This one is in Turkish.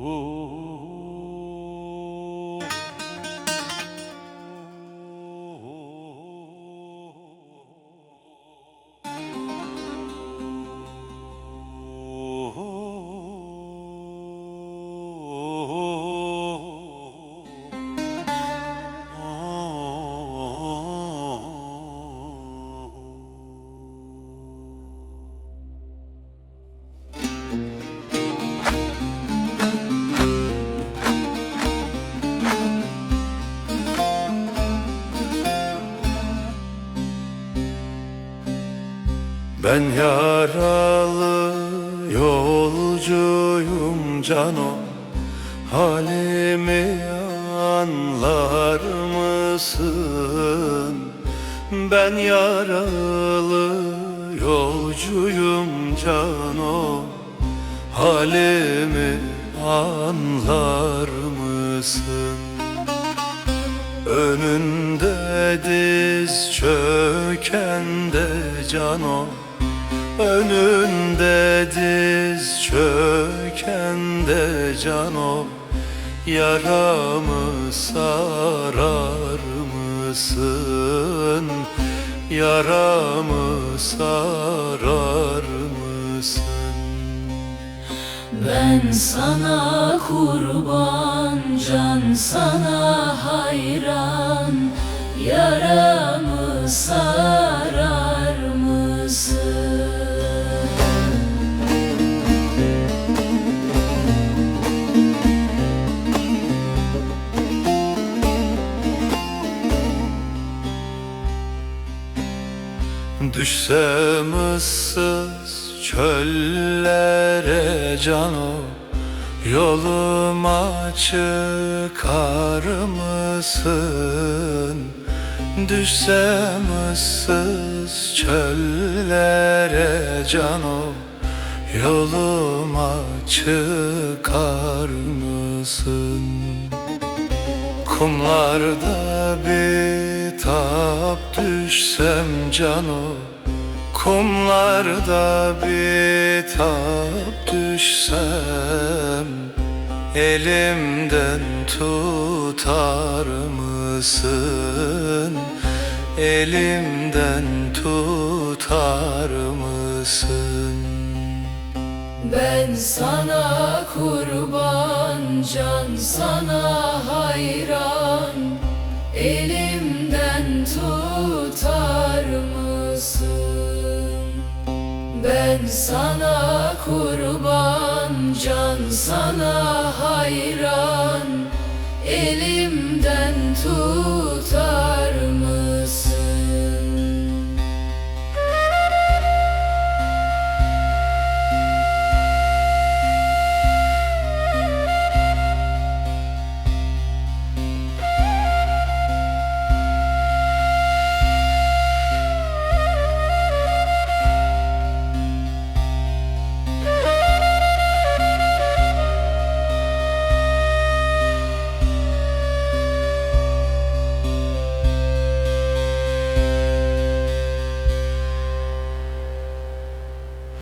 Ooh. Ben yaralı yolcuyum cano Halimi anlar mısın? Ben yaralı yolcuyum cano Halimi anlar mısın? Önünde diz çöken de cano Önünde diz çöken de cano Yaramı sarar mısın? Yaramı sarar mısın? Ben sana kurban, can sana hayran Yaramı sarar Düşsem ıssız çöllere cano Yoluma çıkar mısın? Düşsem ıssız çöllere cano Yoluma çıkar mısın? Kumlarda bitap düşsem cano Kumlarda bitap düşsem Elimden tutar mısın? Elimden tutar mısın? Ben sana kurban, can sana hayran. Elimden tutar mısın? Ben sana kurban, can sana hayran. Elimden tutar